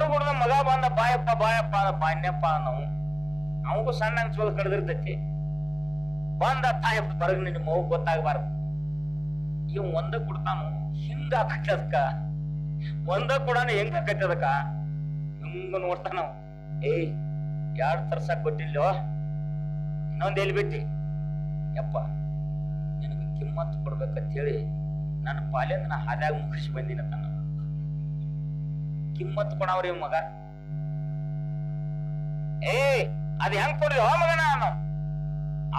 ದೇವ್ರ ಕೂಡ ಮಗ ಬಂದ ಬಾಯಪ್ಪ ಬಾಯಪ್ಪ ಬಾಣ್ಯಪ್ಪ ಅನ್ನೋ ಅವಗೂ ಸಣ್ಣ ಅನ್ಸೋದು ಕಡ್ದಿರ್ತೈತಿ ಬಂದ ತಾಯಪ್ಪ ಬರಗ ನಿನ್ನ ಮಗು ಗೊತ್ತಾಗಬಾರ್ದು. ಇವ್ ಒಂದ ಕೊಡ್ತಾನು ಹಿಂಗ ಕಟ್ಟದಕ್ಕ, ಒಂದ ಕೊಡಾನು ಹೆಂಗ ಕಟ್ಟದಕ್ಕ? ಹಿಂಗ ನೋಡ್ತಾನ. ಏಯ್, ಯಾರು ತರ್ಸಕ್ ಕೊಟ್ಟಿಲ್ಲೋ ಇನ್ನೊಂದ್ ಎಲ್ಲಿ ಬಿಟ್ಟಿ? ಯಪ್ಪ, ನಿನಗೆ ಕಿಮ್ಮತ್ ಕೊಡ್ಬೇಕಂತ ಹೇಳಿ ನನ್ನ ಪಾಲಿಂದ ನಾ ಹಾದ್ಯಾಗ ಮುಗಿಸಿ ಬಂದಿನ ತನ್ನ. ಕಿಮ್ಮತ್ತು ಕೊಡವ್ರಿ ಮಗ. ಏ ಅದ್ ಹೆಂಗ್ ಕೊಡ್ರಿ ಹೋ ಮಗನ ನಾನು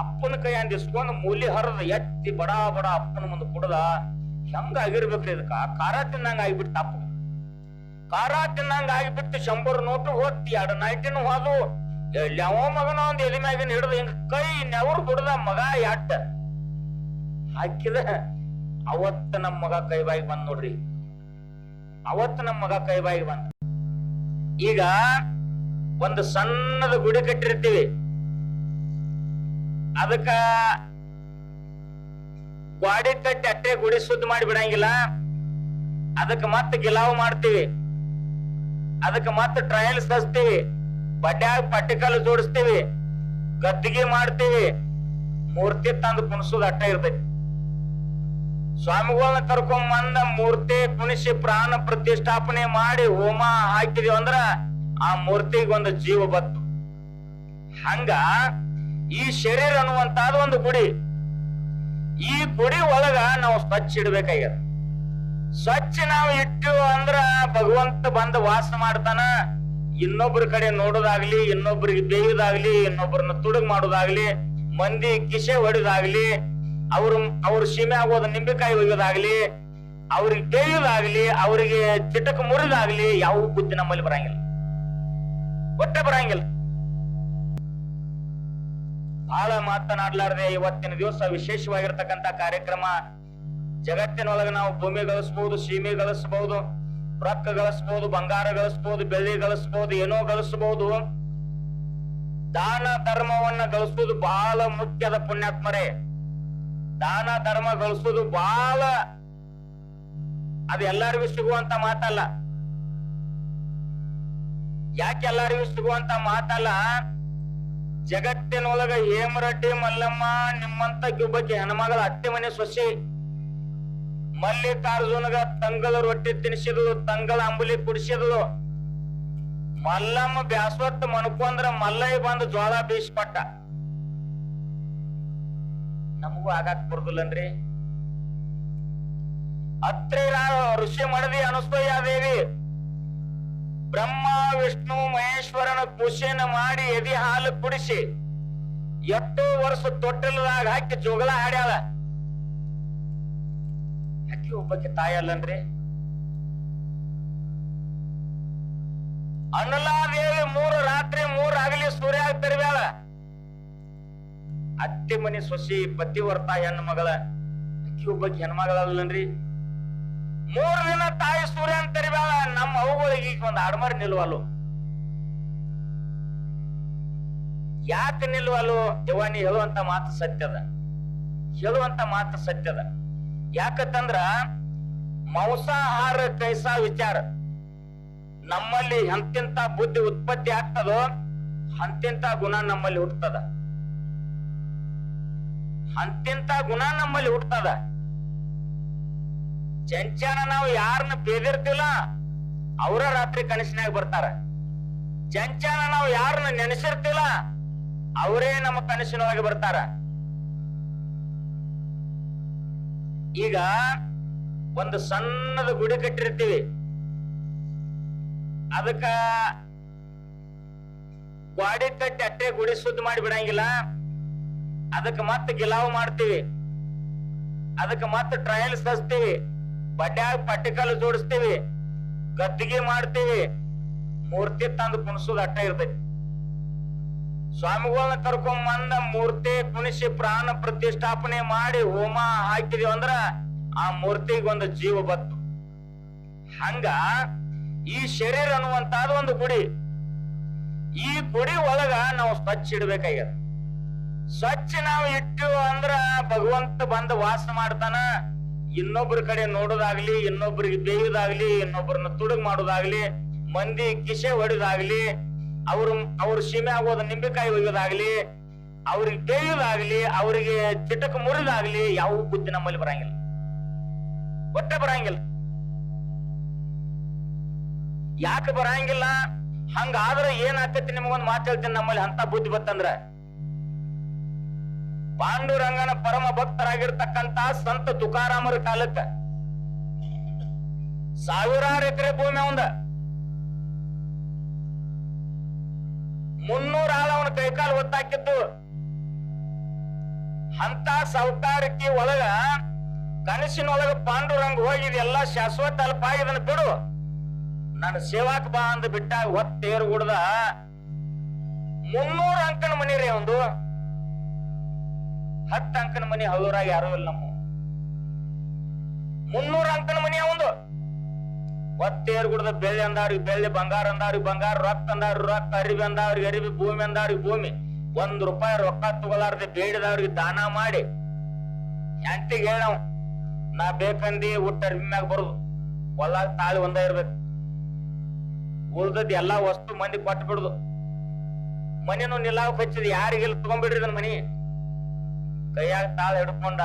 ಅಪ್ಪನ ಕೈ ಇಸ್ಕೊಂಡು ಮೂಲಿ ಹರದ ಎತ್ತಿ ಬಡ ಬಡ ಅಪ್ಪನ ಮುಂದೆ ಕುಡದ ಹೆಂಗ ಆಗಿರ್ಬೇಕ್ರಿ ಇದಕ್ಕ? ಖಾರ ತಿನ್ನಂಗ ಆಗಿಬಿಟ್ಟು ಅಪ್ಪ. ಖಾರ ತಿನ್ನಂಗ ಆಗಿಬಿಟ್ಟು ಶಂಬರ್ ನೋಟು ಹೋಗ್ತಿ ಎರಡು ನೈಟಿನ ಹೋದು ಯಾವ ಮಗನ ಒಂದ್ ಎಲಿ ಮ್ಯಾಗಿನ ಹಿಡ್ದ ಹಿಂಗ ಕೈ ನೆವರು ಬಿಡದ ಮಗ ಎಟ್ಟ? ಹಾಕಿದ ಅವತ್ತ ನಮ್ಮ ಮಗ ಕೈ ಬಾಯಿಗೆ ಬಂದ್ ನೋಡ್ರಿ. ಅವತ್ತ ನಮ್ಮ ಮಗ ಕೈ ಬಾಯಿಗೆ ಬಂದ. ಈಗ ಒಂದು ಸಣ್ಣದ ಗುಡಿ ಕಟ್ಟಿರ್ತೀವಿ. ಅದಕ್ಕ ಗ್ವಾಡಿ ಕಟ್ಟಿ ಅಟ್ಟೆ ಗುಡಿ ಶುದ್ಧ ಮಾಡಿ ಬಿಡಂಗಿಲ್ಲ. ಅದಕ್ಕೆ ಮತ್ತೆ ಗಿಲಾವ್ ಮಾಡ್ತೀವಿ. ಅದಕ್ಕೆ ಮತ್ತೆ ಟ್ರಯಲ್ಸ್ ಹಚ್ತೀವಿ ಬಡ್ಯಾಗ ಪಟ್ಟಿಕಲ್ಲು ಜೋಡಿಸ್ತೀವಿ. ಗದ್ದಿಗೆ ಮಾಡ್ತೀವಿ. ಮೂರ್ತಿ ತಂದು ಕುಣಿಸೋದು ಅಟ್ಟ ಇರ್ತೈತಿ. ಸ್ವಾಮಿಗಳನ್ನ ಕರ್ಕೊಂಬಂದ ಮೂರ್ತಿ ಕುಣಿಸಿ ಪ್ರಾಣ ಪ್ರತಿಷ್ಠಾಪನೆ ಮಾಡಿ ಹೋಮ ಹಾಕಿದೀವಿ ಅಂದ್ರ ಆ ಮೂರ್ತಿಗೆ ಒಂದು ಜೀವ ಬತ್ತು ಹಂಗ ಈ ಶರೀರ ಅನ್ನುವಂತಾದ ಒಂದು ಗುಡಿ. ಈ ಗುಡಿ ಒಳಗ ನಾವು ಸ್ವಚ್ಛ ಇಡ್ಬೇಕಾಗ್ಯದ. ಸ್ವಚ್ಛ ನಾವು ಇಟ್ಟು ಅಂದ್ರ ಭಗವಂತ ಬಂದು ವಾಸ ಮಾಡ್ತಾನ. ಇನ್ನೊಬ್ರ ಕಡೆ ನೋಡೋದಾಗ್ಲಿ, ಇನ್ನೊಬ್ರಿಗೆ ಬೇಯುದಾಗ್ಲಿ, ಇನ್ನೊಬ್ರನ್ನ ತುಡುಗ್ ಮಾಡೋದಾಗ್ಲಿ, ಮಂದಿ ಕಿಸೆ ಹೊಡಿಯೋದಾಗ್ಲಿ ಅವ್ರ ಅವ್ರ ಸೀಮೆ ಆಗೋದ ನಿಂಬೆಕಾಯಿ ಒಯ್ಯೋದಾಗ್ಲಿ, ಅವ್ರಿಗೆ ತೆಗೆಯೋದಾಗ್ಲಿ, ಅವರಿಗೆ ಚಿಟಕ ಮುರಿದಾಗ್ಲಿ ಯಾವ ಬುದ್ಧಿ ನಮ್ಮಲ್ಲಿ ಬರಂಗಿಲ್ಲ. ಒಟ್ಟೆ ಬರಂಗಿಲ್ಲ. ಬಹಳ ಮಾತನಾಡ್ಲಾರ್ದೆ ಇವತ್ತಿನ ದಿವಸ ವಿಶೇಷವಾಗಿರ್ತಕ್ಕಂತ ಕಾರ್ಯಕ್ರಮ. ಜಗತ್ತಿನೊಳಗ ನಾವು ಭೂಮಿ ಗಳಿಸಬಹುದು ಸೀಮೆ ಗಳಿಸಬಹುದು ರೊಕ್ಕ ಗಳಿಸಬಹುದು ಬಂಗಾರ ಗಳಿಸಬಹುದು ಬೆಳ್ಳಿ ಗಳಿಸಬಹುದು ಏನೋ ಗಳಿಸಬಹುದು ದಾನ, ಧರ್ಮವನ್ನ ಗಳಿಸುವುದು ಬಹಳ ಮುಖ್ಯದ ಪುಣ್ಯಾತ್ಮರೇ. ದಾನ ಧರ್ಮ ಗಳಿಸೋದು ಬಹಳ ಅದು ಎಲ್ಲರಿಗೂ ಸಿಗುವಂತ ಮಾತಲ್ಲ. ಯಾಕೆ ಎಲ್ಲರಿಗೂ ಸಿಗುವಂತ ಮಾತಲ್ಲ? ಜಗತ್ತಿನೊಳಗ ಹೇಮರಡ್ಡಿ, ಮಲ್ಲಮ್ಮ, ನಿಮ್ಮಂತ ಒಬ್ಬಕ್ಕೆ ಹೆಣ್ಮಗಳ ಅತ್ತೆ ಮನೆ ಸೊಸೆ ಮಲ್ಲಿಕಾರ್ಜುನಗ ತಂಗಳ ರೊಟ್ಟಿ ತಿನ್ಸಿದ್ಲು ತಂಗಳ ಅಂಬುಲಿ ಕುಡಿಸಿದ್ಲು. ಮಲ್ಲಮ್ಮ ಬ್ಯಾಸ್ವತ್ ಮನ್ಕೊಂಡ್ರ ಮಲ್ಲಯ್ಯ ಬಂದು ಜೋಳ ಬೀಸ್ಪಟ್ಟ ನಮಗೂ ಆಗಾಕ್ ಬರ್ದಿಲ್ಲನ್ರಿ. ಅತ್ರಿ ಋಷಿ ಮಡದಿ ಅನಸ್ತಯ್ಯ ದೇವಿ. ಬ್ರಹ್ಮ, ವಿಷ್ಣು, ಮಹೇಶ್ವರನ ಕುಶಿನ ಮಾಡಿ ಎದಿ ಹಾಲು ಕುಡಿಸಿ ಎಷ್ಟೋ ವರ್ಷ ತೊಟ್ಟಲದಾಗ ಹಾಕಿ ಜೋಗಲ ಹಾಡ್ಯಾಳ. ಅಕ್ಕಿ ಒಬ್ಬಕ್ಕೆ ತಾಯಿ ಅಲ್ಲನ್ರಿ. ಅನ್ನಲಾದೇವಿ ಮೂರು ರಾತ್ರಿ ಮೂರು ಆಗಲಿ ಸೂರ್ಯ ತಿರುವ್ಯಾಳ ಅತ್ತೆ ಮನೆ ಸೊಸಿ ಪತಿವರ್ತ ಹೆಣ್ಣು ಮಗಳ. ಒಬ್ಬಕ್ಕೆ ಹೆಣ್ಮಗಳಲ್ಲನ್ರಿ ಮೂರ್ ದಿನ ತಾಯಿ ಸೂರ್ಯ ಅಂತ ತೆರಿಬ್ಯಾಳ ನಮ್ಮ ಅವುಗಳಿಗೆ ಈಗ ಒಂದ್ ಆಡ್ಮರ್ ನಿಲ್ವಲ್ಲು ಯಾಕೆ ನಿಲ್ವಲ್ಲು ಯವ್ವ ಹೇಳುವಂತ ಮಾತು ಸತ್ಯದ ಹೇಳುವಂತ ಮಾತು ಸತ್ಯದ ಯಾಕತ್ತಂದ್ರ ಮಾಂಸಾಹಾರ ಕೈಸಾ ವಿಚಾರ. ನಮ್ಮಲ್ಲಿ ಎಂತಿಂತ ಬುದ್ಧಿ ಉತ್ಪತ್ತಿ ಆಗ್ತದೋ, ಅಂತಿಂತ ಗುಣ ನಮ್ಮಲ್ಲಿ ಹುಟ್ಟತದ ಅಂತಿಂತ ಗುಣ ನಮ್ಮಲ್ಲಿ ಹುಟ್ಟದ ಚಂಚನ ನಾವು ಯಾರನ್ನ ಬೇದಿರ್ತಿಲ್ಲ, ಅವರ ರಾತ್ರಿ ಕನಸಿನಾಗ ಬರ್ತಾರ. ಚಂಚನ ನಾವು ಯಾರನ್ನ ನೆನೆಸಿರ್ತಿಲ್ಲ, ಅವರೇ ನಮ್ಮ ಕನಸಿನೊಳಗೆ ಬರ್ತಾರ. ಈಗ ಒಂದು ಸಣ್ಣದ ಗುಡಿ ಕಟ್ಟಿರ್ತೀವಿ. ಅದಕ್ಕ ಗ್ವಾಡಿ ಕಟ್ಟಿ ಅಟ್ಟೆ ಗುಡಿ ಸುದ್ದ ಮಾಡಿ ಬಿಡಂಗಿಲ್ಲ. ಅದಕ್ಕೆ ಮತ್ತೆ ಗಿಲಾವ್ ಮಾಡ್ತೀವಿ. ಅದಕ್ಕೆ ಮತ್ತೆ ಟ್ರಯಲ್ಸ್ ಹಚ್ತೀವಿ ಬಡ್ಯಾಗ ಪಟ್ಟಿಕಲ್ ಜೋಡಿಸ್ತೀವಿ. ಗದ್ದಿಗೆ ಮಾಡ್ತೀವಿ. ಮೂರ್ತಿ ತಂದು ಕುಣಿಸೋದು ಅಟ್ಟ ಇರ್ತೈತಿ. ಸ್ವಾಮಿಗಳನ್ನ ಕರ್ಕೊಂಡ್ ಬಂದ ಮೂರ್ತಿ ಕುಣಿಸಿ ಪ್ರಾಣ ಪ್ರತಿಷ್ಠಾಪನೆ ಮಾಡಿ ಹೋಮ ಹಾಕಿದೀವಿ ಅಂದ್ರ ಆ ಮೂರ್ತಿಗೆ ಒಂದು ಜೀವ ಬತ್ತು. ಹಂಗ ಈ ಶರೀರ ಅನ್ನುವಂತಾದ ಒಂದು ಗುಡಿ. ಈ ಗುಡಿ ಒಳಗ ನಾವು ಸ್ವಚ್ಛ ಇಡ್ಬೇಕಾಗ್ಯದ. ಸ್ವಚ್ಛ ನಾವು ಇಟ್ಟು ಅಂದ್ರ ಭಗವಂತ ಬಂದ ವಾಸ ಮಾಡ್ತಾನ. ಇನ್ನೊಬ್ರ ಕಡೆ ನೋಡೋದಾಗ್ಲಿ, ಇನ್ನೊಬ್ರಿಗೆ ಬೇಯೋದಾಗ್ಲಿ ಇನ್ನೊಬ್ಬರನ್ನ ತುಡುಗ್ ಮಾಡೋದಾಗ್ಲಿ, ಮಂದಿ ಕಿಸೆ ಹೊಡೆದಾಗ್ಲಿ, ಅವ್ರ ಅವ್ರ ಸೀಮೆ ಆಗೋದು ನಿಂಬೆಕಾಯಿ ಒಯ್ಯೋದಾಗ್ಲಿ, ಅವ್ರಿಗೆ ಬೇಯೋದಾಗ್ಲಿ ಅವರಿಗೆ ಚಿಟಕ ಮುರಿದಾಗ್ಲಿ, ಯಾವ ಬುದ್ಧಿ ನಮ್ಮಲ್ಲಿ ಬರಂಗಿಲ್ಲ. ಒಟ್ಟೆ ಬರಂಗಿಲ್ಲ. ಯಾಕೆ ಬರಂಗಿಲ್ಲ? ಹಂಗಾದ್ರೆ ಏನಾಗ್ತೈತಿ ನಿಮಗೊಂದು ಮಾತು ಹೇಳ್ತೀನಿ ನಮ್ಮಲ್ಲಿ ಅಂತ ಬುದ್ಧಿ ಬತ್ತಂದ್ರ ಪಾಂಡುರಂಗನ ಪರಮ ಭಕ್ತರಾಗಿರ್ತಕ್ಕಂತ ಸಂತ ತುಕಾರಾಮರ ಕಾಲಕ್ಕ. ಸಾವಿರಾರು ಎಕರೆ ಭೂಮಿ ಅವಂದ. ಮುನ್ನೂರ ಆಳ ಅವನ ಕೈಕಾಲು ಒತ್ತಾಕಿದ್ದು. ಅಂತ ಸಾವುಕಾರಕ್ಕೆ ಒಳಗ ಕನಸಿನೊಳಗ ಪಾಂಡುರಂಗ ಹೋಗಿ ಇದೆಲ್ಲ ಶಾಶ್ವತ ಅಲ್ಪ ಇದನ್ನ ಬಿಡು. ನನ್ನ ಸೇವಾಕ್ ಬಾ ಅಂದ್ ಬಿಟ್ಟಾಗ ಒತ್ತೇರು ಗುಡ್ದ. ಮುನ್ನೂರ ಅಂಕನ ಮನಿ ರೀ ಒಂದು ಹತ್ತು ಅಂಕನ ಮನಿ ಹಳ್ಳೂರಾಗ ಯಾರು ಇಲ್ಲ ನಮ್ಮ ಮುನ್ನೂರ ಅಂಕನ ಮನಿ ಒಂದು ಒತ್ತೇರ್ ಗುಡ್ದ ಬೆಳ್ಳಿ ಅಂದವ್ರಿಗೆ ಬೆಳ್ಳಿ ಬಂಗಾರ ಅಂದವ್ರಿಗೆ ಬಂಗಾರ ರೊಕ್ಕ ಅಂದವ್ರಿಗೆ ರೊಕ್ಕ ಅರಿವಿ ಅಂದವ್ರಿಗೆ ಅರಿವಿ ಭೂಮಿ ಅಂದವ್ರಿಗೆ ಭೂಮಿ. ಒಂದ್ ರೂಪಾಯಿ ರೊಕ್ಕ ತಗೊಲಾರ್ದೆ ಬೇಡಿದವ್ರಿಗೆ ದಾನ ಮಾಡಿ ಎಂಟಿಗೆ ಹೇಳವ್ ನಾ ಬೇಕಂದಿ ಊಟ ಅರ್ಬಿ ಮ್ಯಾಗ ಬರುದು. ಹೊಲ ತಾಳಿ ಒಂದ ಇರ್ಬೇಕು. ಉಳ್ದದ್ ಎಲ್ಲಾ ವಸ್ತು ಮಂದಿ ಕೊಟ್ಟು ಬಿಡುದು ಮನಿನು ನಿಲ್ಲಾವ್ ಹಚ್ಚಿದ್ ಯಾರಿಗೆಲ್ಲ ತಗೊಂಡ್ಬಿಡ್ರಿ ಇದನ್ ಮನಿ. ಕೈಯಾಗ ತಾಳ ಹಿಡ್ಕೊಂಡ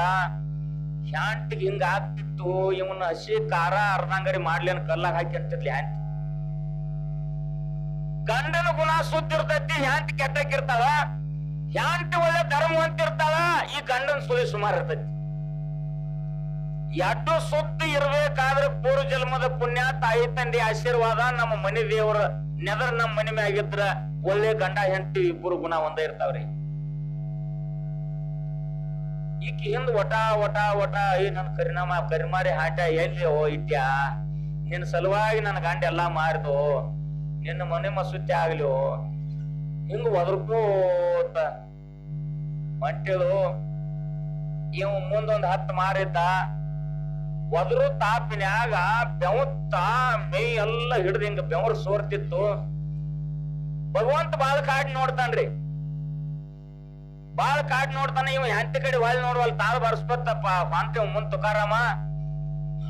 ಹ್ಯಾಂಟಿಗೆ ಹಿಂಗ ಆಗ್ತಿತ್ತು ಇವನ್ ಹಸಿ ಖಾರ ಅರ್ಧಂಗಡಿ ಮಾಡ್ಲೇನ್ ಕಲ್ಲಾಗ ಹಾಕಿ ಅಂತಿರ್ಲಿ ಹ್ಯಾಂಟಿ ಗಂಡನ ಗುಣ ಸುದ್ದಿರ್ತೈತಿ ಹ್ಯಾಂಟಿ ಕೆಟ್ಟಕ್ಕಿರ್ತಾಳ ಹ್ಯಾಂಟಿ ಒಳ್ಳೆ ಧರ್ಮವಂತಿರ್ತಾಳ ಈ ಗಂಡನ ಸುಳಿ ಸುಮಾರು ಇರ್ತೈತಿ. ಎಡ್ಡು ಸುದ್ದಿ ಇರ್ಬೇಕಾದ್ರೆ ಪೂರ್ವ ಜನ್ಮದ ಪುಣ್ಯ, ತಾಯಿ ತಂದೆ ಆಶೀರ್ವಾದ, ನಮ್ಮ ಮನೆ ದೇವರ ನೆದರ್ ನಮ್ಮ ಮನೆ ಮ್ಯಾಗಿದ್ರ ಒಳ್ಳೆ ಗಂಡ, ಹೆಂಡತಿ ಇಬ್ಬರು ಗುಣ ಒಂದೇ ಇರ್ತಾವ್ರಿ. ಈಕಿ ಹಿಂದ್ ಒಟ ಒಟ ಒಟ ಐ ನನ್ ಕರಿನಾಮ, ಕರಿಮಾರಿ ಹಾಟ ಎಲ್ಲಿ ಓ ಇಟ್ಯಾ? ನಿನ್ನ ಸಲುವಾಗಿ ನನ್ನ ಗಂಡ ಎಲ್ಲಾ ಮಾರಿದು. ನಿನ್ನ ಮನೆ ಮಸುತ್ತೆ ಆಗ್ಲಿ ಹಿಂಗ ಒದರ್ಕೋತ ಮಂಟಿಳು ಇವ್ ಮುಂದೊಂದ್ ಹತ್ತು ಮಾರಿದ್ದ. ಒದರು ತಾಪಿನ್ಯಾಗ ಬೆವತ್ತ ಮೈ ಎಲ್ಲ ಹಿಡ್ದು ಹಿಂಗ ಬೆವರು ಸೋರ್ತಿತ್ತು. ಭಗವಂತ ಬಾಳ ಕಾಡಿ ನೋಡ್ತಾನ್ರಿ. ಬಾಳ ಕಾಡ್ ನೋಡ್ತಾನೆ ಇವ ಹೆಂಡತಿ ಕಡೆ ನೋಡುವ ನೋಡ್ವಲ್ ತಾಳ್ ಬರ್ಸ್ಬತ್ತಪ್ಪ ಹೊಂಟೇವ್ ಮುಂದ್ ತುಕಾರಾಮ.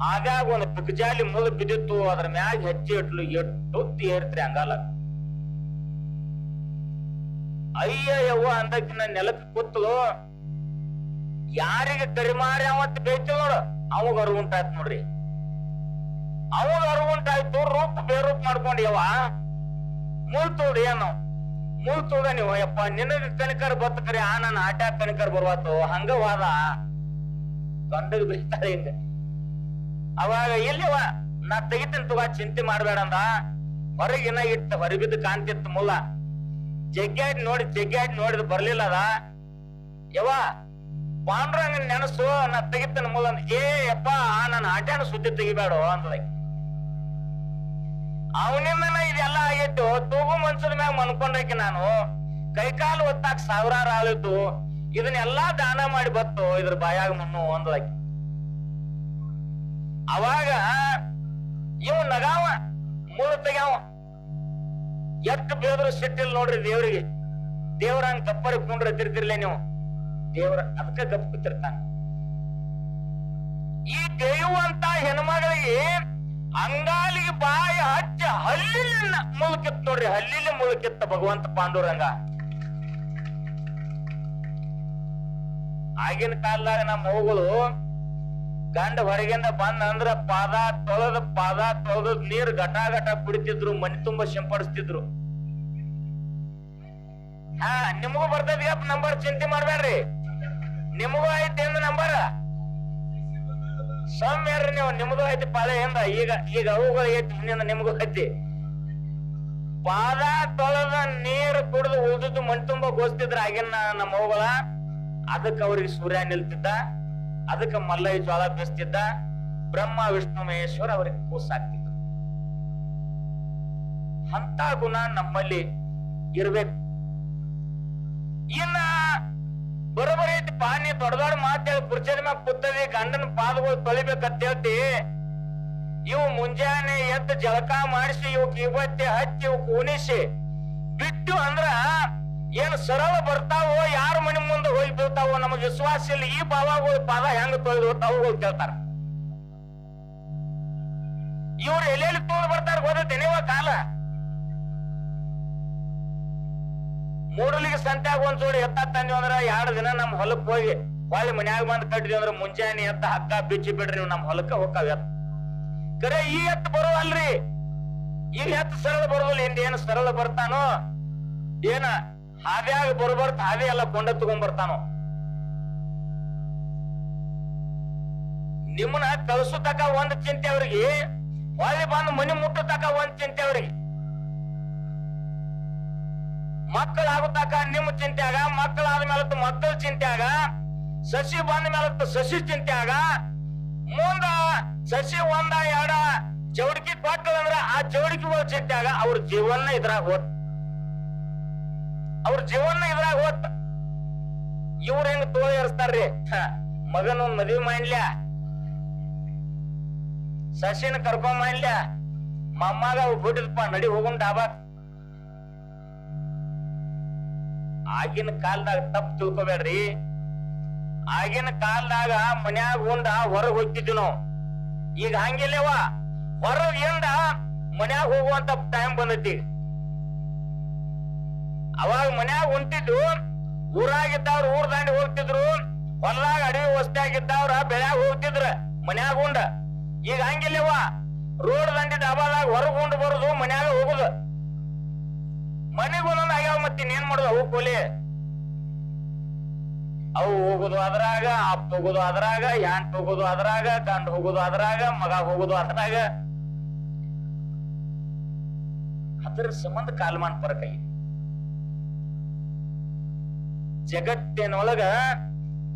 ಹಾಗಾಗಿ ಒಂದು ಪಿಕ್ಜಾಲಿ ಮುಳು ಬಿದ್ದಿತ್ತು, ಅದ್ರ ಮ್ಯಾಗ ಹೆಚ್ಚಿ ಇಟ್ಲು, ಎಟ್ಟು ಏರ್ತ್ರಿ ಹಂಗಾಲ. ಅಯ್ಯ ಯವ್ವ ಅಂದಕ್ಕಿನ್ನ ನೆಲಕ್ಕೆ ಕೂತ್ಲು. ಯಾರಿಗೆ ಕರಿಮಾರಿ ಅವತ್ ಬೇಯ್ತು ನೋಡು, ಅವಾಗ ಅರಿವು ಉಂಟಾಯ್ತು ನೋಡ್ರಿ. ಅವಾಗ ಅರಿವು ಉಂಟಾಯ್ತು, ರೂಪ ಬೇರೂಪ್ ಮಾಡ್ಕೊಂಡಿ ಯವ್ವ ಮುಳ್ತೋಡಿ ಏನು? ಮುಳ್ತೋದ ನೀವು. ಯಪ್ಪ ನಿನ್ನ ಕನಿಕರ್ ಬತ್ತ ಆ ನನ್ನ ಆಟ ಕನಿಕರ್ ಬರ್ವಾತು ಹಂಗ ವಾದ. ಗಂಡಗ್ ಬೀಳ್ತಾರೆ ಹಿಂಗ ಅವಾಗ ಎಲ್ಲಿವ ನಾ ತೆಗಿತೀನಿ ತುಗ, ಚಿಂತೆ ಮಾಡ್ಬೇಡ ಅಂದ. ಹೊರಗಿನ ಇಟ್ಟ ಹೊರಬಿದ್ದು ಕಾಣ್ತಿತ್ತು ಮುಲ್ಲ. ಜಗ್ಗಾಡಿ ನೋಡಿ ಜಗ್ಗಾಡಿ ನೋಡಿದ್ ಬರ್ಲಿಲ್ಲ ಅದ. ಯವ ಪಾಂಡ್ರಂಗ ನೆನಸು, ನಾ ತೆಗಿತೇನೆ ಮುಲ್ಲ ಏ, ಯಪ್ಪ ನನ್ನ ಆಟ್ಯಾನ ಸುದ್ದಿ ತೆಗಿಬೇಡ ಅಂತದ ಅವನಿಂದನ ಇದೆಲ್ಲ ಆಗಿತ್ತು ತೂಗು ಮನ್ಸದ ಮ್ಯಾಗ ಮನ್ಕೊಂಡಾಕಿ ನಾನು ಕೈಕಾಲು ಒತ್ತಾಕ ಸಾವಿರಾರು ಆಳಿದ್ದು. ಇದನ್ನೆಲ್ಲಾ ದಾನ ಮಾಡಿ ಬತ್ತು, ಇದ್ರ ಬಾಯಾಗ ಮಣ್ಣು ಒಂದಾಕಿ ಅವಾಗ ಇವ್ ನಗಾವ ಮೂಲ ತೆಗ್ಯಾವ. ಎಷ್ಟು ಬೇದ್ರು ಸಿಟ್ಟಿಲ್ ನೋಡ್ರಿ ದೇವ್ರಿಗೆ. ದೇವ್ರಂಗ್ ಕಪ್ಪರಿ ಕುಂಡ್ರ ತಿರ್ತಿರ್ಲಿ ನೀವು. ದೇವ್ರ ಅದಕ್ಕೆ ಗಪ್ಪ ಕೂತಿರ್ತಾನ. ಈ ದೇವಂತ ಹೆಣ್ಮಗಳಿಗೆ ಅಂಗಾಲಿಗೆ ಬಾಯಿ ಹಚ್ಚ ಹಲ್ಲಿನ ಮುಳುಕಿತ್ ನೋಡ್ರಿ, ಹಲ್ಲಿಲಿ ಮುಳುಕಿತ್ತ ಭಗವಂತ ಪಾಂಡುರಂಗ. ಆಗಿನ ಕಾಲದಾಗ ನಮ್ಮ ಮಗುಗಳು ಗಂಡ ಹೊರಗಿಂದ ಬಂದ ಅಂದ್ರ ಪಾದ ತೊಳೆದ ಪಾದ ತೊಳೆದ ನೀರ್ ಘಟ ಘಟ ಕುಡಿತಿದ್ರು, ಮನಿ ತುಂಬಾ ಸಿಂಪಡಿಸ್ತಿದ್ರು. ಹಾ, ನಿಮಗೂ ಬರ್ತದ ನಂಬರ್ ಚಿಂತೆ ಮಾಡ್ಬೇಡ್ರಿ. ನಿಮಗೂ ಐತಿ ನಂಬರ್. ಸೌಮ್ಯರ್ರಿ ನೀವು? ನಿಮ್ದು ಐತಿ ಪಾಳೆ ಎಂದ ಈಗ ಈಗ ಅವುಗಳು ಐತಿ, ಹಿಂದಿಂದ ನಿಮಗೂ ಐತಿ. ಪಾದ ತೊಳೆದ ನೀರು ಕುಡಿದು ಉಳಿದು ಮಣ್ ತುಂಬ ಗೋಸ್ತಿದ್ರ ಆಗಿನ ನಮ್ಮ ಅವುಗಳ ಅದಕ್ಕೆ ಅವ್ರಿಗೆ ಸೂರ್ಯ ನಿಲ್ತಿದ್ದ. ಅದಕ್ಕೆ ಮಲ್ಲೈ ಜ್ವಾಲ ಬೀಸ್ತಿದ್ದ. ಬ್ರಹ್ಮ, ವಿಷ್ಣು, ಮಹೇಶ್ವರ ಅವ್ರಿಗೆ ಕೂಸಾಕ್ತಿದ್ರು ಅಂತ ಗುಣ ನಮ್ಮಲ್ಲಿ ಇರ್ಬೇಕು. ಇನ್ನ ಬರೋಬರಿ ಪಾನಿ ದೊಡ್ಡ ದೊಡ್ಡ ಮಾತೇಳಿ ಕುರ್ಚದ ಮ್ಯಾಗ ಕುತ್ತದಿ ಗಂಡನ ಪಾದಗಳು ತೊಳಿಬೇಕಂತ ಹೇಳ್ತಿ. ಇವು ಮುಂಜಾನೆ ಎದ್ದು ಜಳಕ ಮಾಡಿಸಿ, ಇವಕ್ ಕಿಬತ್ತಿ ಹಚ್ಚಿ ಇವ್ ಕೂನಿಸಿ ಬಿಟ್ಟು ಅಂದ್ರ ಏನ್ ಸರಳ ಬರ್ತಾವೋ, ಯಾರ ಮನೆ ಮುಂದೆ ಹೋಗಿ ಬೀಳ್ತಾವೋ, ನಮಗ್ ವಿಶ್ವಾಸ ಇಲ್ಲ, ಈ ಬಾಬಾಗಳು ಪಾದ ಹೆಂಗ ತೊಳೆದು ಅವುಗಳು ಕೇಳ್ತಾರ. ಇವ್ರು ಎಲ್ಲೆಲ್ಲಿ ತೊಗೊಂಡು ಬರ್ತಾರ ಹೋದ ಇವ ಕಾಲ? ಮೂಡಲಿಗೆ ಸಂತ್ಯಾಗ ಒಂದ್ ಜೋಡಿ ಎತ್ತ ಅಂದ್ರ ಎರಡು ದಿನ ನಮ್ ಹೊಲಕ್ ಹೋಗಿ ಹೊಳ್ಳಿ ಮನ್ಯಾಗ ಬಂದ್ ಕಟ್ಟಿದ್ವಿ ಅಂದ್ರ ಮುಂಜಾನೆ ಎತ್ತ ಹಗ್ಗ ಬಿಚ್ಚಿ ಬಿಡ್ರಿ ನಮ್ ಹೊಲಕ್ಕ ಹೋಗ್ತಾವ ಎತ್ತ. ಕರೆ ಈ ಎತ್ತ ಬರುವಲ್ರಿ? ಈಗ ಎತ್ತ ಸರಳ ಬರುವಲ್ಲ ಏನ್ ಸರಳ ಬರ್ತಾನೋ? ಏನ ಹಾದ್ಯಾಗ ಬರ್ಬರ್ತ ಹಾದಿ ಎಲ್ಲ ಕೊಂಡ ತಗೊಂಡ್ ಬರ್ತಾನೋ? ನಿಮ್ಮನ್ನ ಕಳ್ಸು ತಕ ಒಂದ್ ಚಿಂತೆ ಅವ್ರಿಗೆ, ಹೊಳ್ಳಿ ಬಂದು ಮನಿ ಮುಟ್ಟು ತಕ ಒಂದ್ ಚಿಂತೆ ಅವ್ರಿಗೆ. ಮಕ್ಕಳಾಗೋ ನಿಮ್ ನಿಮ್ಮ ಚಿಂತ್ಯಾಗ, ಮಕ್ಕಳಾದ ಮೇಲೆ ಮಕ್ಕಳ ಚಿಂತ್ಯಾಗ, ಸಸಿ ಬಂದ ಮೇಲೆ ಸಸಿ ಚಿಂತ್ಯಾಗ, ಮುಂದ ಸಸಿ ಒಂದ ಎರಡ ಚೌಡಿಕಿ ಕೊಟ್ಟದಂದ್ರ ಆ ಚೌಡಿಕಿಗಳ ಚಿಂತ್ಯಾಗ ಅವ್ರ ಜೀವನ ಇದ್ರಾಗ ಹೋತ್. ಅವ್ರ ಜೀವನ ಇದ್ರಾಗ ಹೋತ್. ಇವ್ರ ಹೆಂಗ್ ತೋಳ ಏರಿಸ್ತಾರ್ರಿ ಮಗನ ಒಂದ್ ಮದ್ವಿ ಮಾಡ್ಲ್ಯಾ? ಸಸಿನ ಕರ್ಕೊಂಡ್ ಮಾಡ್ಲ್ಯ? ಮಮ್ಮಾಗ ಬಿಟ್ಟಿದ್ಪ ನಡಿ ಹೋಗುಂಡ್ ಡಾಬಾಕ್. ಆಗಿನ ಕಾಲದಾಗ ತಪ್ಪು ತಿಳ್ಕೊಬೇಡ್ರಿ. ಆಗಿನ ಕಾಲದಾಗ ಮನ್ಯಾಗ ಉಂಡ ಹೊರಗ್ ಹೋಗ್ತಿದ್ವಿ ನಾವು. ಈಗ ಹಂಗಿಲ್ಲವ? ಹೊರಗ್ ಎಂದ ಮನ್ಯಾಗ ಹೋಗುವಂತ ಟೈಮ್ ಬಂದೈತಿ. ಅವಾಗ ಮನ್ಯಾಗ ಉಂಟಿದ್ದು ಊರಾಗಿದ್ದವ್ರು ಊರ್ ದಾಂಡಿ ಹೋಗ್ತಿದ್ರು, ಹೊಲದಾಗ ಅಡವಿ ವಸ್ತಿಯಾಗಿದ್ದವ್ರ ಬೆಳ್ಯಾಗ ಹೋಗ್ತಿದ್ರ ಮನ್ಯಾಗ ಉಂಡ. ಈಗ ಹಂಗಿಲ್ಲವ? ರೋಡ್ ದಂಡಿ ಡಾಬಾದಾಗ ಹೊರಗ್ ಉಂಡು ಬರುದು ಮನ್ಯಾಗ ಹೋಗುದು. ಮನೆಗೆ ಒಂದೊಂದು ಆಗ್ಯಾವ ಮತ್ತೆ ಏನ್ ಮಾಡುದು? ಅವು ಕೋಲಿ. ಅವು ಹೋಗುದು ಅದ್ರಾಗ, ಅಪ್ಪ ಹೋಗುದು ಅದ್ರಾಗ ಯಾಂಟ್ ಹೋಗುದು ಅದ್ರಾಗ, ಗಂಡ ಹೋಗುದು ಅದ್ರಾಗ, ಮಗ ಹೋಗುದು ಅದ್ರಾಗ. ಅದ್ರ ಸಂಬಂಧ ಕಾಲಮಾನ ಪರಕ ಜಗತ್ತಿನೊಳಗ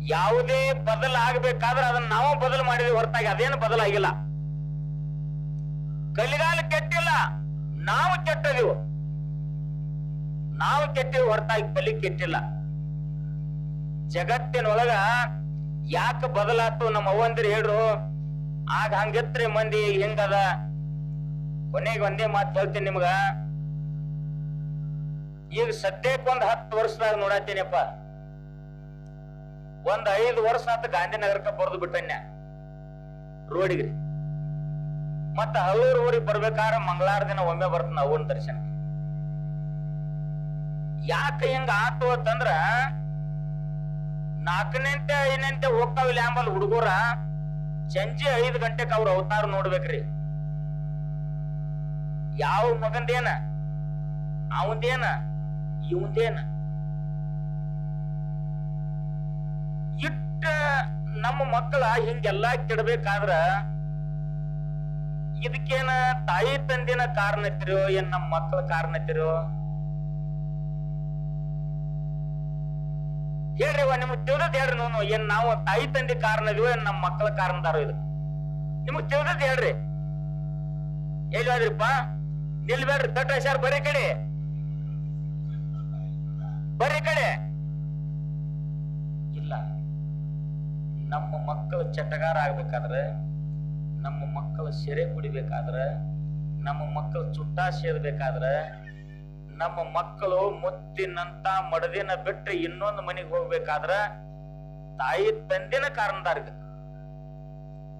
ಯಾವುದೇ ಬದಲ್ ಆಗ್ಬೇಕಾದ್ರೆ ಅದನ್ನ ನಾವು ಬದಲು ಮಾಡಿದ್ವಿ ಹೊರತಾಗಿ, ಅದೇನು ಬದಲಾಗಿಲ್ಲ. ಕಲಿಗಾಲ ಕೆಟ್ಟಿಲ್ಲ, ನಾವು ಕೆಟ್ಟದಿವು. ನಾವು ಕೆಟ್ಟಿವಿ ಹೊರತಾಗಿ ಬಲಿ ಕೆಟ್ಟಿಲ್ಲ. ಜಗತ್ತಿನೊಳಗ ಯಾಕೆ ಬದಲಾತು ನಮ್ಮ ಅವ್ವಂದಿರು ಹೇಳ್ರು? ಆಗ ಹಂಗಿತ್ರಿ ಮಂದಿ, ಹೆಂಗದ? ಕೊನೆಗೆ ಒಂದೇ ಮಾತು ಹೇಳ್ತೀನಿ ನಿಮ್ಗ. ಈಗ ಸದ್ಯಕ್ಕೆ ಒಂದ್ ಹತ್ತು ವರ್ಷದಾಗ ನೋಡತ್ತೀನಿಪ್ಪ. ಒಂದ್ ಐದು ವರ್ಷ ಆತ ಗಾಂಧಿನಗರಕ್ಕೆ ಬರೆದು ಬಿಟ್ಟನ್ಯ. ರೋಡಿಗ್ರಿ ಮತ್ತ ಹಳ್ಳೂರು ಊರಿಗೆ ಬರ್ಬೇಕಾದ್ರೆ ಮಂಗಳಾರ ದಿನ ಒಮ್ಮೆ ಬರ್ತಾನ ಅವನ್ ದರ್ಶನ ಯಾಕೆ ಹಿಂಗ ಆತು ಅಂತಂದ್ರ ನಾಲ್ಕನೆಂತೆ, ಐದನೆಂತೆ ಹೋಗ್ತಾವಿಲ್ಲ ಲ್ಯಾಂಬಲ್ ಹುಡುಗರ. ಸಂಜೆ ಐದು ಗಂಟೆಕ್ ಅವ್ರ ಅವತಾರ ನೋಡ್ಬೇಕ್ರಿ. ಯಾವ ಮಗಂದೇನ? ಅವಂದೇನ? ಇವಂದೇನ? ಇಟ್ಟ ನಮ್ಮ ಮಕ್ಕಳ ಹಿಂಗೆಲ್ಲಾ ಕೆಡಬೇಕಾದ್ರ ಇದಕ್ಕೇನ ತಾಯಿ ತಂದಿನ ಕಾರಣ ಇತ್ತಿರೋ ಏನ್ ನಮ್ಮ ಮಕ್ಕಳ ಕಾರಣ ಐತಿರೋ ಹೇಳ್ರಿ ನಿಮ್ಗೆ ತಿಳಿದ್ ಹೇಳ್ರಿ ನೋನು. ಏನ್ ನಾವು ತಾಯಿ ತಂದೆ ಕಾರಣ ಇದೀವೋ ಏನ್ ನಮ್ಮ ಮಕ್ಕಳ ಕಾರಣದಾರ ಇದು? ನಿಮಗ್ ತಿಳಿದದ್ ಹೇಳ್ರಿ. ಎಲ್ಲಿ ಹೋದ್ರಿಪ್ಪ? ನಿಲ್ಬೇಡ್ರಿ ದೊಡ್ಡ ಸರ್, ಬರೀ ಕಡೆ. ಬರೀ ಕಡೆ. ಇಲ್ಲ. ನಮ್ಮ ಮಕ್ಕಳು ಚಟಗಾರ ಆಗ್ಬೇಕಾದ್ರೆ, ನಮ್ಮ ಮಕ್ಕಳು ಸೆರೆ ಕುಡಿಬೇಕಾದ್ರೆ ನಮ್ಮ ಮಕ್ಕಳು ಚುಟ್ಟ ಸೇರ್ಬೇಕಾದ್ರೆ ನಮ್ಮ ಮಕ್ಕಳು ಮುತ್ತಿನಂತ ಮಡದಿನ ಬಿಟ್ಟು ಇನ್ನೊಂದು ಮನೆಗೆ ಹೋಗ್ಬೇಕಾದ್ರ ತಾಯಿ ತಂದಿನ ಕಾರಣದಾರ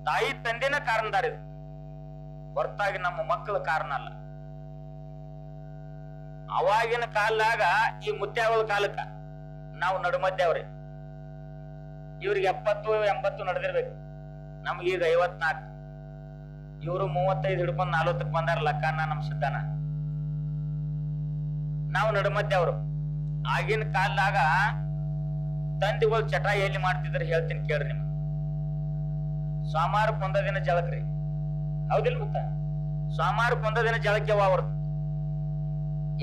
ತಾಯಿ ತಂದಿನ ಕಾರಣದಾರಿದ ಹೊರತಾಗಿ ನಮ್ಮ ಮಕ್ಕಳ ಕಾರಣ ಅಲ್ಲ. ಅವಾಗಿನ ಕಾಲದಾಗ ಈ ಮುತ್ಯಾವಳ ಕಾಲಕ್ಕ ನಾವು ನಡುಮಧ್ಯವ್ರಿ ಇವ್ರಿಗೆ ಎಪ್ಪತ್ತು, ಎಂಬತ್ತು ನಡೆದಿರ್ಬೇಕು. ನಮ್ಗೀಗ ಐವತ್ನಾಲ್ಕು. ಇವರು ಮೂವತ್ತೈದು ಹಿಡ್ಕೊಂಡು ನಲ್ವತ್ತಕ್ಕೆ ಬಂದಾರ ಲಕ್ಕನ ನಮ್ ಸಿದ್ಧಾನ ನಾವು ನಡುಮಧ್ಯೆ ಅವರು. ಆಗಿನ ಕಾಲದಾಗ ತಂದಿಗಳು ಚಟ ಎಲ್ಲಿ ಮಾಡ್ತಿದ್ರು ಹೇಳ್ತೀನಿ ಕೇಳ್ರಿ ನಿಮ್ಗೆ. ಸೋಮವಾರಕ್ಕೆ ಒಂದ ದಿನ ಜಳಕ್ರಿ ಹೌದಿಲ್ಲ ಮತ್ತ? ಸೋಮವಾರಕ್ಕೆ ಒಂದ ದಿನ ಜಳಕ್ಕೆ ಅವ್ರ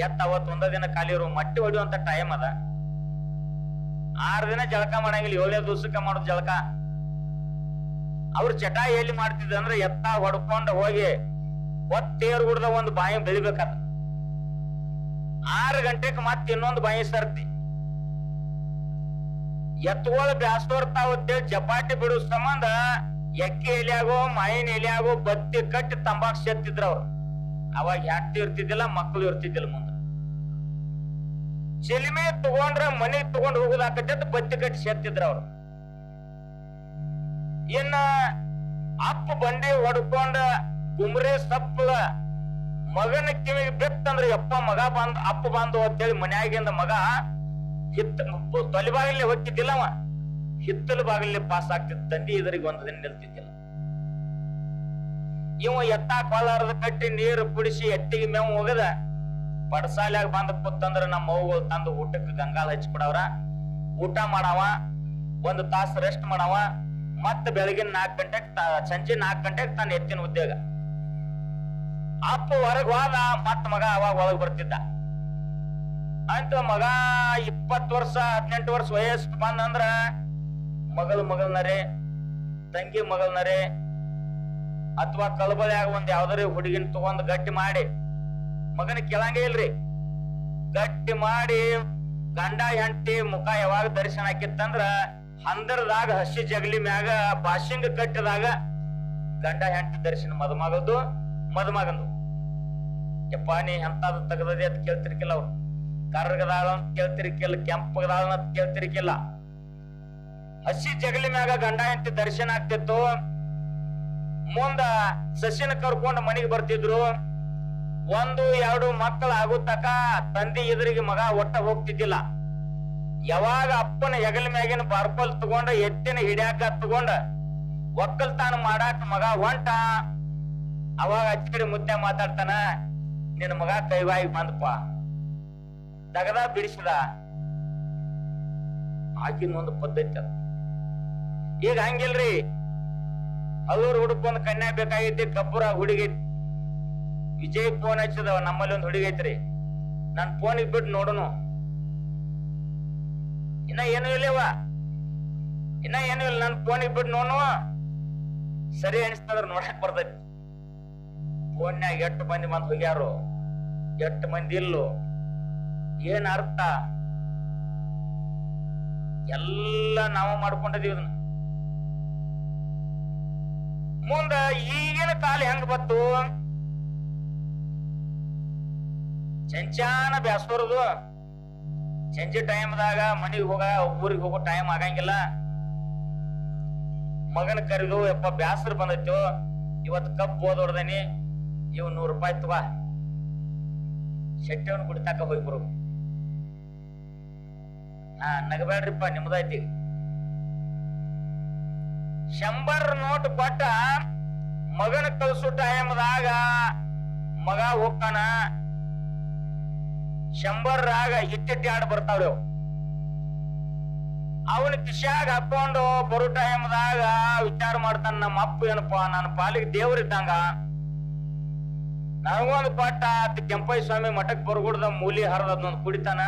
ಎತ್ತ ಅವತ್ ಒಂದ ದಿನ ಖಾಲಿ ಮಟ್ಟಿ ಹೊಡಿಯುವಂತ ಟೈಮ್ ಅದ. ಆರು ದಿನ ಜಳಕ ಮಾಡಂಗಿಲ್ಲ ಏಳನೇ ದಿವಸಕ್ಕ ಮಾಡೋದು ಜಳಕ. ಅವ್ರ ಚಟ ಎಲ್ಲಿ ಮಾಡ್ತಿದ್ರು ಅಂದ್ರೆ ಎತ್ತ ಹೊಡ್ಕೊಂಡ ಹೋಗಿ ಒತ್ತೇರ್ ಗುಡ್ದ ಒಂದು ಬಾಯಿ ಬೆಳಿಬೇಕದ ಆರು ಗಂಟೆಗೆ ಮತ್ತೆ ಇನ್ನೊಂದು ಬಾಯಿ ಸರ್ತಿ ಎತ್ತುಗಳು ಬ್ಯಾಸ್ತೋರ್ತಾವ ಜಪಾಟಿ ಬಿಡೋ ಸಂಬಂಧ ಎಕ್ಕಿ ಎಲೆಯಾಗೋ, ಮಾಯಿನ ಎಲೆಯಾಗೋ ಬತ್ತಿ ಕಟ್ಟಿ ತಂಬಾಕ್ ಸೆತ್ತಿದ್ರು ಅವ್ರು. ಅವಾಗ ಯಾಕ್ತಿ ಇರ್ತಿದ್ದಿಲ್ಲ ಮಕ್ಕಳು ಇರ್ತಿದ್ದಿಲ್ಲ ಮುಂದೆ. ಚಿಲಿಮೆ ತಗೊಂಡ್ರ ಮನೆಗ್ ತಗೊಂಡ್ ಹೋಗುದಾಕತ್ತೆ ಬತ್ತಿ ಕಟ್ಟಿ ಸೆತ್ತಿದ್ರು ಅವ್ರು. ಇನ್ನ ಅಪ್ಪ ಬಂಡಿ ಹೊಡ್ಕೊಂಡ ಗುಮ್ರೆ ಸಪ್ಪಳ ಮಗನ ಕಿವಿಗೆ ಬೆತ್ತಂದ್ರ ಅಪ್ಪ ಮಗ ಬಂದ್, ಅಪ್ಪ ಬಂದು, ಅಂತೇಳಿ ಮನ್ಯಾಗಿಂದ ಮಗ ಹಿತ್ತ ತೊಲಿಬಾಗಿಲೇ ಹೊಕ್ಕಿದ್ದಿಲ್ಲ ಅವ. ಹಿತ್ತಲು ಬಾಗಿಲೇ ಪಾಸ್ ಆಗ್ತಿದ್ದ ತಂದಿ ಇದರಿಗೆ ಒಂದು ದಿನ ನಿಲ್ತಿದ್ದಿಲ್ಲ. ಇವ ಎತ್ತ ಕೋಲಾರದ ಕಟ್ಟಿ ನೀರು ಕುಡಿಸಿ ಎತ್ತಿಗೆ ಮೇವು ಹೋಗದ. ಪಡಸಾಲ್ಯಾಗ ಬಂದ ಕೂತಂದ್ರ ನಮ್ಮ ಅವ್ಗಳು ತಂದು ಊಟಕ್ಕೆ ಗಂಗಾಲ ಹಚ್ಕೊಡವ್ರ ಊಟ ಮಾಡವ, ಒಂದು ತಾಸು ರೆಸ್ಟ್ ಮಾಡವ. ಮತ್ತೆ ಬೆಳಗಿನ ನಾಲ್ಕು ಗಂಟೆಗೆ ಸಂಜೆ ನಾಲ್ಕು ಗಂಟೆಗೆ ತಾನು ಎತ್ತಿನ ಉದ್ಯೋಗ. ಅಪ್ಪ ಹೊರಗ್ ಹೋದ, ಮತ್ತ ಮಗ ಅವಾಗ ಒಳಗ್ ಬರ್ತಿದ್ದ. ಅಂತ ಮಗ ಇಪ್ಪತ್ತು ವರ್ಷ, ಹದಿನೆಂಟು ವರ್ಷ ವಯಸ್ಸು ಬಂದಂದ್ರ ಮಗಳ ಮಗಳನರೆ, ತಂಗಿ ಮಗಳನರೆ, ಅಥವಾ ಕಲಬಳ್ಯಾಗ ಒಂದ್ ಯಾವ್ದಾರ ಹುಡುಗಿನ ತಗೊಂಡ್ ಗಟ್ಟಿ ಮಾಡಿ, ಮಗನ ಕೆಳಂಗೇ ಇಲ್ರಿ. ಗಟ್ಟಿ ಮಾಡಿ ಗಂಡ, ಹೆಂಡತಿ, ಮುಖ ಯಾವಾಗ ದರ್ಶನ ಹಾಕಿತ್ತಂದ್ರ ಹಂದರದಾಗ ಹಸಿ ಜಗಲಿ ಮ್ಯಾಗ ಬಾಶಿಂಗ ಕಟ್ಟಿದಾಗ ಗಂಡ, ಹೆಂಡತಿ ದರ್ಶನ ಮದುಮಗದು ಮದುಮಗಂದು. ಜಪಾನಿ ಎಂತಾದ ತೆಗದದೆ ಅಂತ ಕೇಳ್ತಿರ್ಕಿಲ್ಲ ಅವ್ರು. ಕರ್ಗದಾಳ ಅಂತ ಕೇಳ್ತಿರ್ಕಿಲ್ಲ, ಕೆಂಪಗದಾಳ ಅಂತ ಕೇಳ್ತಿರ್ಕಿಲ್ಲ. ಹಸಿ ಜಗಲಿ ಮ್ಯಾಗ ಗಂಡ ಹೆಂಡತಿ ದರ್ಶನ ಆಗ್ತಿತ್ತು. ಮುಂದ ಸಸಿನ ಕರ್ಕೊಂಡು ಮನೆಗೆ ಬರ್ತಿದ್ರು. ಒಂದು, ಎರಡು ಮಕ್ಕಳು ಆಗೋ ತಕ ತಂದೆ ಎದುರಿಗೆ ಮಗ ಒಟ್ಟ ಹೋಗ್ತಿದ್ದಿಲ್ಲ. ಯಾವಾಗ ಅಪ್ಪನ ಹೆಗಲ ಮ್ಯಾಗಿನ ಬಾರ್ಕೋಲ್ ತಗೊಂಡ, ಎತ್ತಿನ ಹಿಡ್ಯಾಕ ತಗೊಂಡ, ಒಕ್ಕಲ್ತಾನ ಮಾಡಾಕ ಮಗ ಹೊಂಟ. ಅವಾಗ ಅಚ್ಚಿಡಿ ಮುದ್ದೆ ಮಾತಾಡ್ತಾನ, ನಿನ್ನ ಮಗ ಕೈವಾಯಿ ಬಂದಪ್ಪ ದಗದ ಬಿಡಿಸಿದ. ಆಗಿನ ಒಂದು ಪದ್ಧತಿ ಅದ. ಈಗ ಹಂಗಿಲ್ರಿ. ಅಲ್ಲೂರ್ ಹುಡುಕೊಂದು ಕನ್ಯಾ ಬೇಕಾಗೈತಿ ಕಬ್ಬುರ ಹುಡುಗಿ ವಿಜಯ್ ಫೋನ್ ಹಚ್ಚದ ನಮ್ಮಲ್ಲಿ ಒಂದು ಹುಡುಗಿ ಐತ್ರಿ. ನನ್ನ ಫೋನ್ ಬಿಟ್ಟು ನೋಡೋಣ ಇನ್ನ ಏನು ಇಲ್ಲವ? ಇನ್ನ ಏನು ಇಲ್ಲ, ನನ್ ಫೋನ್ ಬಿಟ್ಟು ನೋಡು ಸರಿ ಅನಿಸ್ತದ್ರ ನೋಡಕ್ ಬರ್ತೈತಿ. ಫೋನ್ಯಾಗ ಎಷ್ಟು ಮಂದಿ ಮಂದಿ ಹೋಗ್ಯಾರು ಎಷ್ಟು ಮಂದಿ ಇಲ್ಲೋ? ಏನ್ ಅರ್ಥ? ಎಲ್ಲ ನಾವು ಮಾಡ್ಕೊಂಡಿದೀವಿ ಅದನ್ನ ಮುಂದ ಈಗಿನ ಕಾಲ ಹೆಂಗ್ ಬತ್ತು ಚಂಚಾನ ಬ್ಯಾಸೋರದು ಸಂಜೆ ಟೈಮ್ದಾಗ ಮನೆಗೆ ಹೋಗ, ಊರಿಗೆ ಹೋಗೋ ಟೈಮ್ ಆಗಂಗಿಲ್ಲ. ಮಗನ ಕರೆದು ಯಪ್ಪ ಬ್ಯಾಸರ ಬಂದಿತ್ತು ಇವತ್ತು ಕಬ್ಬು ಓದೋಡ್ದನಿ ಇವ್ ನೂರು ರೂಪಾಯಿ ತಗೋ ಶೆಟ್ಟಿಯವನ್ ಗುಡ್ತಾಕ ಹೋಗಿ ಬರು. ಹಾ ನಗಬೇಡ್ರಿಪ್ಪ ನಿಮ್ದೈತಿ ಶಂಬರ್ ನೋಟ್ ಕೊಟ್ಟ ಮಗನ ಕಲಸು ಟೈಮ್ದಾಗ ಮಗ ಹೋಗ್ತಾನ. ಶಂಬರ್ ರಾಗ ಇಟ್ಟಿಟ್ಟಿ ಆಡ್ ಬರ್ತಾವ್ರಿ ಅವು ಅವನ ಕಿಶ್ಯಾಗ ಹಾಕೊಂಡು ಬರೋ ಟೈಮ್ದಾಗ ವಿಚಾರ ಮಾಡ್ತಾನ ನಮ್ಮ ಅಪ್ಪ ಏನಪ್ಪ ನನ್ನ ಪಾಲಿಗೆ ದೇವ್ರಿದ್ದಂಗ ನನಗೊಂದು ಪಟ್ಟ ಆತ ಕೆಂಪಯ್ಯ ಸ್ವಾಮಿ ಮಠಕ್ ಬರ್ಗುಡ್ದ ಮೂಲಿ ಹರದ ಅದೊಂದು ಕುಡಿತಾನ,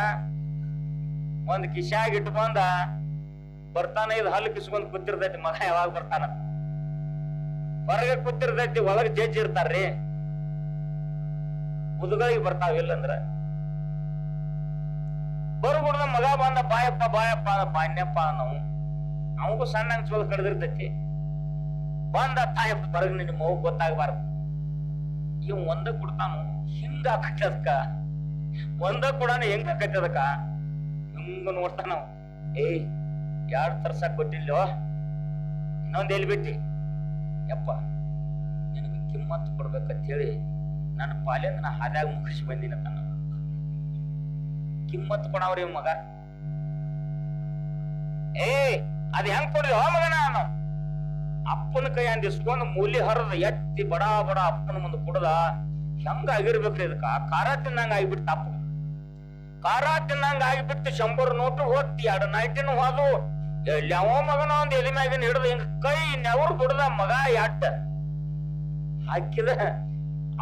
ಒಂದ್ ಕಿಶ್ಯಾಗ ಇಟ್ಕೊಂಡ ಬರ್ತಾನ, ಇದು ಹಲ್ಲು ಕಿಸ್ಕೊಂಡ್ ಕೂತಿರ್ತೈತಿ, ಮಗ ಯಾವಾಗ ಬರ್ತಾನ? ಹೊರಗೆ ಕೂತಿರ್ತೈತಿ, ಒಳಗ ಜಜ್ಜಿ ಇರ್ತಾರ್ರಿ. ಮುದುಗಳಿಗೆ ಬರ್ತಾವ ಇಲ್ಲಂದ್ರ ಬರ್ಗುಡ್ದ ಮಗ ಬಂದ, ಬಾಯಪ್ಪ ಬಾಯಪ್ಪ ಬಾಣ್ಯಪ್ಪ ನಾವು ಅವಗೂ ಸಣ್ಣ ಕಡ್ದಿರ್ತೈತಿ. ಬಂದ ತಾಯಪ್ಪ ಹೊರಗೆ ನಿಮ್ಮ ಮಗು ಗೊತ್ತಾಗಬಾರ್ದು. ಇವ್ ಒಂದ ಕೊಡ್ತಾನು ಹಿಂಗ ಕಟ್ಟದಕ್ಕ? ಒಂದ ಕೊಡಾನ ಹೆಂಗ ಕಟ್ಟದಕ್ಕ? ಹಿಂಗ ನೋಡ್ತಾನ. ಏಯ್, ಯಾರ್ ತರ್ಸಕ್ ಕೊಟ್ಟಿಲ್ಲೋ ಇನ್ನೊಂದ್ ಎಲ್ಲಿ ಬಿಟ್ಟಿ? ಯಪ್ಪ, ನಿನಗೆ ಕಿಮ್ಮತ್ ಕೊಡ್ಬೇಕಂತ ಹೇಳಿ ನನ್ನ ಪಾಲಿಂದ ನಾ ಹಾದ್ಯಾಗ ಮುಗಿಸಿ ಬಂದಿನ ತನ್ನ. ಕಿಮ್ಮತ್ ಕೊಡವ್ರಿ ಮಗ. ಏಯ್, ಅದ್ ಹೆಂಗ್ ಕೊಡ್ಲಿ? ಮಗನ ಅವನು. ಅಪ್ಪನ ಕೈ ಅಂದ್ ಇಸ್ಕೊಂಡ್ ಮೂಲಿ ಹರದ ಎತ್ತಿ ಬಡ ಬಡ ಅಪ್ಪನ ಮುಂದೆ ಕುಡ್ದ, ಹೆಂಗ ಆಗಿರ್ಬೇಕ್ರಿ ಇದಕ್ಕ? ಖಾರ ತಿನ್ನಂಗ ಆಗಿಬಿಡ್ತ ಅಪ್ಪ. ಖಾರ ತಿನ್ನಂಗ ಆಗಿಬಿಟ್ಟು ಶಂಬರ್ ನೋಟು ಹೋಗ್ತಿ ಎರಡು ನೈಟಿನ ಹೋದು ಯಾವ ಮಗನ ಒಂದ್ ಎಲಿ ಮ್ಯಾಗಿನ ಹಿಡ್ದು ಹಿಂಗ ಕೈ ನೆವ್ರು ಬಿಡ್ದ ಮಗ ಎಟ್ಟ? ಹಾಕಿದ,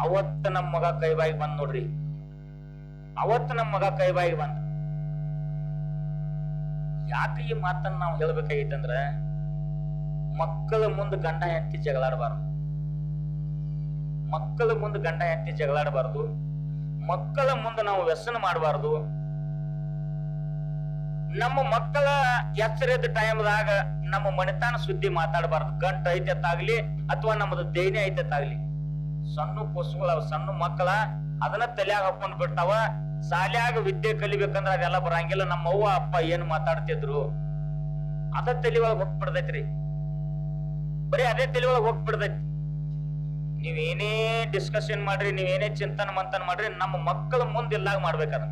ಅವತ್ತ ನಮ್ ಮಗ ಕೈ ಬಾಯಿಗೆ ಬಂದ್ ನೋಡ್ರಿ. ಅವತ್ತ ನಮ್ ಮಗ ಕೈ ಬಾಯಿಗೆ ಬಂದ. ಯಾಕೆ ಈ ಮಾತನ್ನ ನಾವು ಹೇಳ್ಬೇಕಾಗಿತ್ತಂದ್ರ ಮಕ್ಕಳ ಮುಂದೆ ಗಂಡ ಹೆಂಡತಿ ಜಗಳಾಡಬಾರದು. ಮಕ್ಕಳ ಮುಂದೆ ಗಂಡ ಹೆಂಡತಿ ಜಗಳಾಡಬಾರ್ದು. ಮಕ್ಕಳ ಮುಂದೆ ನಾವು ವ್ಯಸನ ಮಾಡಬಾರ್ದು. ನಮ್ಮ ಮಕ್ಕಳ ಎಚ್ಚರದ ಟೈಮ್ದಾಗ ನಮ್ಮ ಮನೆತನ ಸುದ್ದಿ ಮಾತಾಡಬಾರ್ದು. ಗಂಟ ಐತೆತ್ತಾಗ್ಲಿ ಅಥವಾ ನಮ್ಮದು ದೇನೆ ಐತೆತ್ತಾಗ್ಲಿ. ಸಣ್ಣ ಪುಸ್ತಕಗಳು ಸಣ್ಣ ಮಕ್ಕಳ ಅದನ್ನ ತಲೆಯಾಗ ಹಾಕೊಂಡ್ ಬಿಡ್ತಾವ ಶಾಲ್ಯಾಗ ವಿದ್ಯೆ ಕಲಿಬೇಕಂದ್ರ ಅದೆಲ್ಲ ಬರಂಗಿಲ್ಲ. ನಮ್ಮ ಅವ್ವ ಅಪ್ಪ ಏನ್ ಮಾತಾಡ್ತಿದ್ರು? ಅದ ತಲೆ ಒಳಗ್ ಹೋಗ್ಬಿಡ್ತೈತ್ರಿ. ಬರೀ ಅದೇ ತಲೆ ಹೋಗ್ಬಿಡ್ತೈತಿ. ನೀವೇನೇ ಡಿಸ್ಕಷನ್ ಮಾಡ್ರಿ, ನೀವೇನೇ ಚಿಂತನ ಮಂತನ ಮಾಡ್ರಿ, ನಮ್ಮ ಮಕ್ಕಳ ಮುಂದೆ ಇಲ್ಲಾಗ ಮಾಡ್ಬೇಕದ.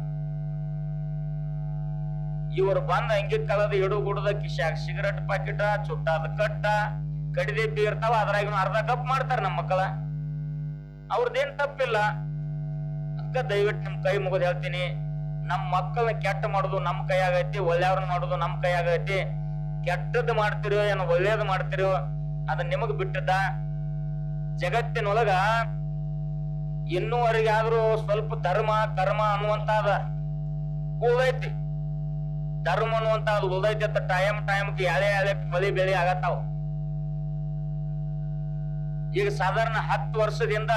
ಇವ್ರು ಬಂದ ಹಂಗೆ ಕಳದ ಇಡು ಗುಡದ ಕಿಶ್ಯಾಗ ಸಿಗರೆಟ್ ಪಾಕಿಟ, ಚುಟ್ಟಾದ ಕಟ್ಟ, ಕಡಿದೆ ಬೀರ್ತಾವ ಅದ್ರಾಗ ಅರ್ಧ ಕಪ್ ಮಾಡ್ತಾರ ನಮ್ಮ ಮಕ್ಕಳ. ಅವ್ರದ್ದೇನ್ ತಪ್ಪಿಲ್ಲ. ಅಕ್ಕ ದಯವಿಟ್ಟು ನಿಮ್ ಕೈ ಮುಗಿದು ಹೇಳ್ತೀನಿ. ನಮ್ಮ ಮಕ್ಕಳನ್ನ ಕೆಟ್ಟ ಮಾಡೋದು ನಮ್ಮ ಆಗೈತಿ ಒಳ್ಳೆಯವ್ರನ್ನ ಮಾಡೋದು ನಮ್ಮ ಆಗೈತಿ ಕೆಟ್ಟದ್ದು ಮಾಡ್ತಿರೋ ಏನು ಒಳ್ಳೇದು ಮಾಡ್ತಿರೋ ಅದ ನಿಮಗ್ ಬಿಟ್ಟದ? ಜಗತ್ತಿನೊಳಗ ಇನ್ನೂವರೆಗೆ ಆದ್ರೂ ಸ್ವಲ್ಪ ಧರ್ಮ, ಕರ್ಮ ಅನ್ನುವಂತಾದ ಉಳ್ದೈತಿ. ಧರ್ಮ ಅನ್ನುವಂತ ಉಳ್ದೈತಿ ಅಂತ ಟೈಮ್ ಟೈಮ್ಗೆ ಎಳೆ ಎಳೆ, ಬಲಿ, ಬೆಳಿ ಆಗತ್ತಾವ. ಈಗ ಸಾಧಾರಣ ಹತ್ತು ವರ್ಷದಿಂದ